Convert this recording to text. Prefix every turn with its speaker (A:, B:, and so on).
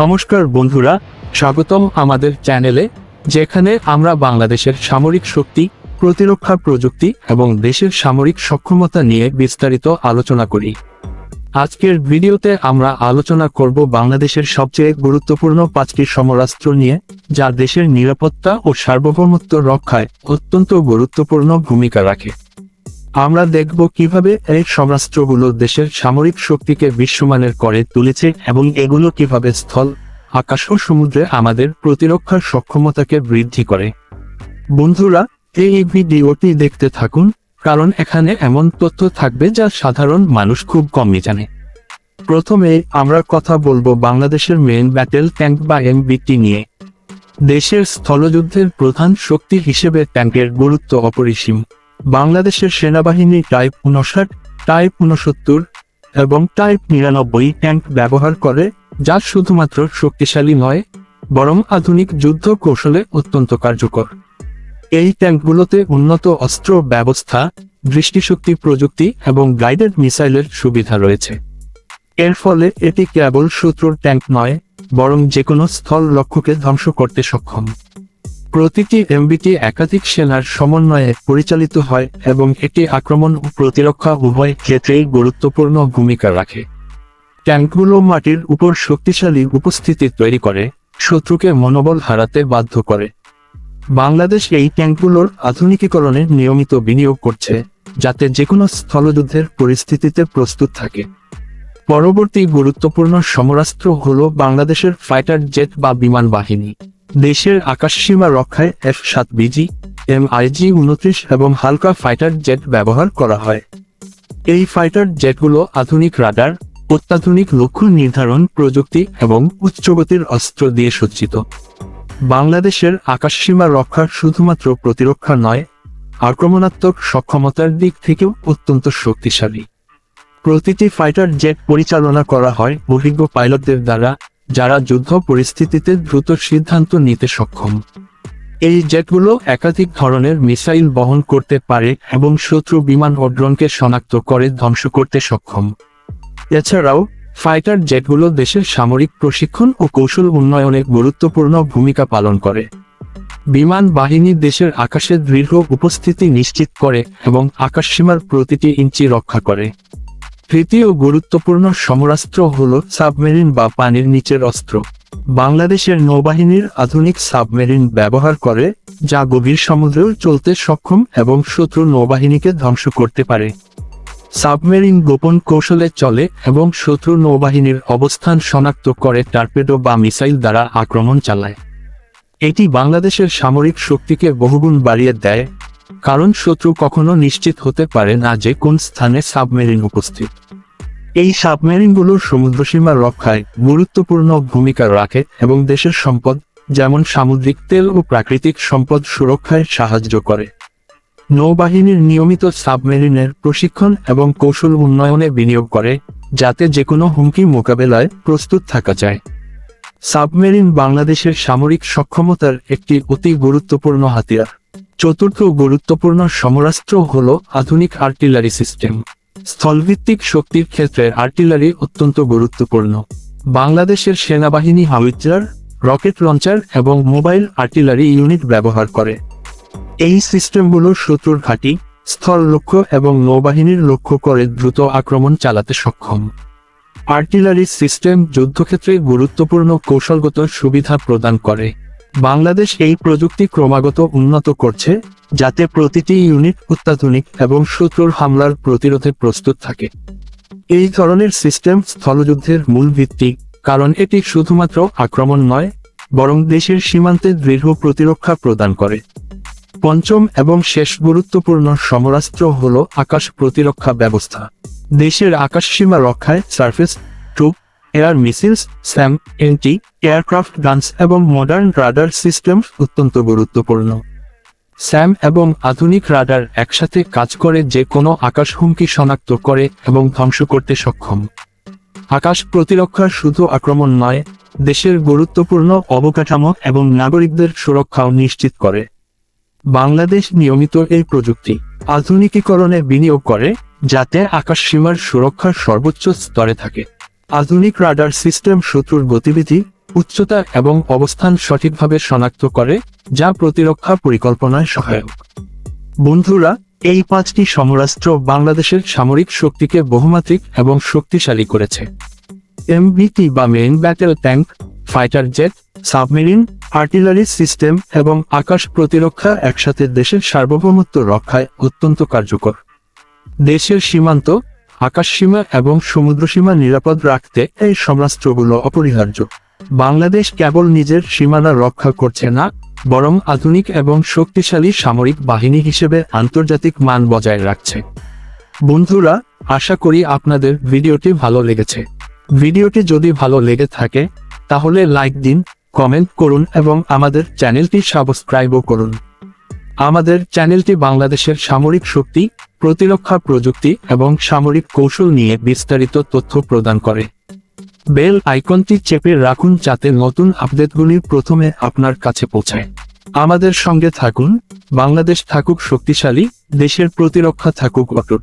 A: নমস্কার বন্ধুরা, স্বাগতম আমাদের চ্যানেলে, যেখানে আমরা বাংলাদেশের সামরিক শক্তি, প্রতিরক্ষা প্রযুক্তি এবং দেশের সামরিক সক্ষমতা নিয়ে বিস্তারিত আলোচনা করি। আজকের ভিডিওতে আমরা আলোচনা করব বাংলাদেশের সবচেয়ে গুরুত্বপূর্ণ পাঁচটি সমরাস্ত্র নিয়ে, যা দেশের নিরাপত্তা ও সার্বভৌমত্ব রক্ষায় অত্যন্ত গুরুত্বপূর্ণ ভূমিকা রাখে। আমরা দেখব কীভাবে এই সমরাস্ত্রগুলো দেশের সামরিক শক্তিকে বিশ্বমানের করে তুলেছে এবং এগুলো কীভাবে স্থল, আকাশ ও সমুদ্রে আমাদের প্রতিরক্ষার সক্ষমতাকে বৃদ্ধি করে। বন্ধুরা, এই ভিডিওটি দেখতে থাকুন, কারণ এখানে এমন তথ্য থাকবে যা সাধারণ মানুষ খুব কমই জানে। প্রথমে আমরা কথা বলব বাংলাদেশের মেন ব্যাটেল ট্যাঙ্ক বা এমবিটি নিয়ে। দেশের স্থলযুদ্ধের প্রধান শক্তি হিসেবে ট্যাঙ্কের গুরুত্ব অপরিসীম। বাংলাদেশের সেনাবাহিনী টাইপ উনষাট টাইপ উনসত্তর এবং টাইপ নিরানব্বই ট্যাঙ্ক ব্যবহার করে, যা শুধুমাত্র শক্তিশালী নয়, বরং আধুনিক যুদ্ধ কৌশলে অত্যন্ত কার্যকর। এই ট্যাঙ্কগুলোতে উন্নত অস্ত্র ব্যবস্থা, দৃষ্টিশক্তি প্রযুক্তি এবং গাইডেড মিসাইলের সুবিধা রয়েছে। এর ফলে এটি কেবল শত্রুর ট্যাঙ্ক নয়, বরং যে কোনো স্থল লক্ষ্যকে ধ্বংস করতে সক্ষম। প্রতিটি এমবিটি একাধিক সেনার সমন্বয়ে পরিচালিত হয় এবং এটি আক্রমণ ও প্রতিরক্ষা উভয় ক্ষেত্রেই গুরুত্বপূর্ণ ভূমিকা রাখে। ট্যাঙ্কগুলো মাটির উপর শক্তিশালী উপস্থিতি তৈরি করে, শত্রুকে মনোবল হারাতে বাধ্য করে। বাংলাদেশ এই ট্যাঙ্কগুলোর আধুনিকীকরণে নিয়মিত বিনিয়োগ করছে, যাতে যে কোনো স্থলযুদ্ধের পরিস্থিতিতে প্রস্তুত থাকে। পরবর্তী গুরুত্বপূর্ণ সমরাস্ত্র হল বাংলাদেশের ফাইটার জেট বা বিমান বাহিনী। দেশের আকাশসীমা রক্ষায় এফ সাত বিজি এম আইজি উনত্রিশ এবং হালকা ফাইটার জেট ব্যবহার করা হয়। এই ফাইটার জেটগুলো আধুনিক রাডার অত্যাধুনিক লক্ষ্য নির্ধারণ প্রযুক্তি এবং উচ্চগতির অস্ত্র দিয়ে সজ্জিত। বাংলাদেশের আকাশসীমা রক্ষা শুধুমাত্র প্রতিরক্ষা নয়, আক্রমণাত্মক সক্ষমতার দিক থেকেও অত্যন্ত শক্তিশালী। প্রতিটি ফাইটার জেট পরিচালনা করা হয় অভিজ্ঞ পাইলটদের দ্বারা যারা যুদ্ধ পরিস্থিতিতে দ্রুত সিদ্ধান্ত নিতে সক্ষম। এই জেটগুলো একাধিক ধরনের মিসাইল বহন করতে পারে এবং শত্রু বিমান ও ড্রোনকে শনাক্ত করে ধ্বংস করতে সক্ষম। এছাড়াও, ফাইটার জেটগুলো দেশের সামরিক প্রশিক্ষণ ও কৌশল উন্নয়নে গুরুত্বপূর্ণ ভূমিকা পালন করে। বিমান বাহিনী দেশের আকাশে দৃঢ় উপস্থিতি নিশ্চিত করে এবং আকাশসীমার প্রতিটি ইঞ্চি রক্ষা করে। তৃতীয় গুরুত্বপূর্ণ সমরাস্ত্র হল সাবমেরিন বা পানির নিচের অস্ত্র। বাংলাদেশের নৌবাহিনীর আধুনিক সাবমেরিন ব্যবহার করে, যা গভীর সমুদ্রেও চলতে সক্ষম এবং শত্রু নৌবাহিনীকে ধ্বংস করতে পারে। সাবমেরিন গোপন কৌশলে চলে এবং শত্রু নৌবাহিনীর অবস্থান শনাক্ত করে টার্পেডো বা মিসাইল দ্বারা আক্রমণ চালায়। এটি বাংলাদেশের সামরিক শক্তিকে বহুগুণ বাড়িয়ে দেয় কারণ শত্রু কখনো নিশ্চিত হতে পারে না যে কোন স্থানে সাবমেরিন উপস্থিত। এই সাবমেরিনগুলো সমুদ্রসীমা রক্ষায় গুরুত্বপূর্ণ ভূমিকা রাখে এবং দেশের সম্পদ, যেমন সামুদ্রিক তেল ও প্রাকৃতিক সম্পদ সুরক্ষায় সাহায্য করে। নৌবাহিনীর নিয়মিত সাবমেরিনের প্রশিক্ষণ এবং কৌশল উন্নয়নে বিনিয়োগ করে, যাতে যে কোনো হুমকি মোকাবেলায় প্রস্তুত থাকা যায়। সাবমেরিন বাংলাদেশের সামরিক সক্ষমতার একটি অতি গুরুত্বপূর্ণ হাতিয়ার। চতুর্থ গুরুত্বপূর্ণ সমরাস্ত্র হল আধুনিক আর্টিলারি সিস্টেম। স্থলভিত্তিক শক্তির ক্ষেত্রে আর্টিলারি অত্যন্ত গুরুত্বপূর্ণ। বাংলাদেশের সেনাবাহিনী হাউইজার রকেট লঞ্চার এবং মোবাইল আর্টিলারি ইউনিট ব্যবহার করে। এই সিস্টেমগুলো শত্রুর ঘাঁটি, স্থল লক্ষ্য এবং নৌবাহিনীর লক্ষ্য করে দ্রুত আক্রমণ চালাতে সক্ষম। আর্টিলারি সিস্টেম যুদ্ধক্ষেত্রে গুরুত্বপূর্ণ কৌশলগত সুবিধা প্রদান করে। বাংলাদেশ এই প্রযুক্তি ক্রমাগত উন্নত করছে, যাতে প্রতিটি ইউনিট অত্যাধুনিক এবং শত্রুর হামলার প্রতিরোধে প্রস্তুত থাকে। এই ধরনের সিস্টেম স্থলযুদ্ধের মূল ভিত্তি, কারণ এটি শুধুমাত্র আক্রমণ নয়, বরং দেশের সীমান্তে দৃঢ় প্রতিরক্ষা প্রদান করে। পঞ্চম এবং শেষ গুরুত্বপূর্ণ সমরাস্ত্র হল আকাশ প্রতিরক্ষা ব্যবস্থা। দেশের আকাশসীমা রক্ষায় surface air missiles SAM anti aircraft guns এবং মডার্ন রাডার সিস্টেম অত্যন্ত গুরুত্বপূর্ণ। স্যাম এবং আধুনিক রাডার একসাথে কাজ করে যে কোনো আকাশ হুমকি শনাক্ত করে এবং ধ্বংস করতে সক্ষম। আকাশ প্রতিরক্ষা শুধু আক্রমণ নয়, দেশের গুরুত্বপূর্ণ অবকাঠামো এবং নাগরিকদের সুরক্ষাও নিশ্চিত করে। বাংলাদেশ নিয়মিত এই প্রযুক্তি আধুনিকীকরণে বিনিয়োগ করে, যাতে আকাশ সীমার সুরক্ষার সর্বোচ্চ স্তরে থাকে। আধুনিক রাডার সিস্টেম শত্রুর গতিবিধি, উচ্চতা এবং অবস্থান সঠিকভাবে শনাক্ত করে, যা প্রতিরক্ষা পরিকল্পনায় সহায়ক। বন্ধুরা, এই পাঁচটি সমরাস্ত্র বাংলাদেশের সামরিক শক্তিকে বহুমাত্রিক এবং শক্তিশালী করেছে। এমবিটি বা main battle tank, fighter jet, submarine, artillery system এবং আকাশ প্রতিরক্ষা একসাথে দেশের সার্বভৌমত্ব রক্ষায় অত্যন্ত কার্যকর। দেশের সীমান্ত আকাশসীমা এবং সমুদ্রসীমা নিরাপদ রাখতে এই সমরাস্ত্রগুলো অপরিহার্য। বাংলাদেশ কেবল নিজের সীমানা রক্ষা করছে না, বরং আধুনিক এবং শক্তিশালী সামরিক বাহিনী হিসেবে আন্তর্জাতিক মান বজায় রাখছে। বন্ধুরা, আশা করি আপনাদের ভিডিওটি ভালো লেগেছে। ভিডিওটি যদি ভালো লেগে থাকে, তাহলে লাইক দিন, কমেন্ট করুন এবং আমাদের চ্যানেলটি সাবস্ক্রাইবও করুন। আমাদের চ্যানেলটি বাংলাদেশের সামরিক শক্তি প্রতিরক্ষা প্রযুক্তি এবং সামরিক কৌশল নিয়ে বিস্তারিত তথ্য প্রদান করে। বেল আইকনটি চেপে রাখুন যাতে নতুন আপডেটগুলি প্রথমে আপনার কাছে পৌঁছায়। আমাদের সঙ্গে থাকুন। বাংলাদেশ থাকুক শক্তিশালী, দেশের প্রতিরক্ষা থাকুক অটুট।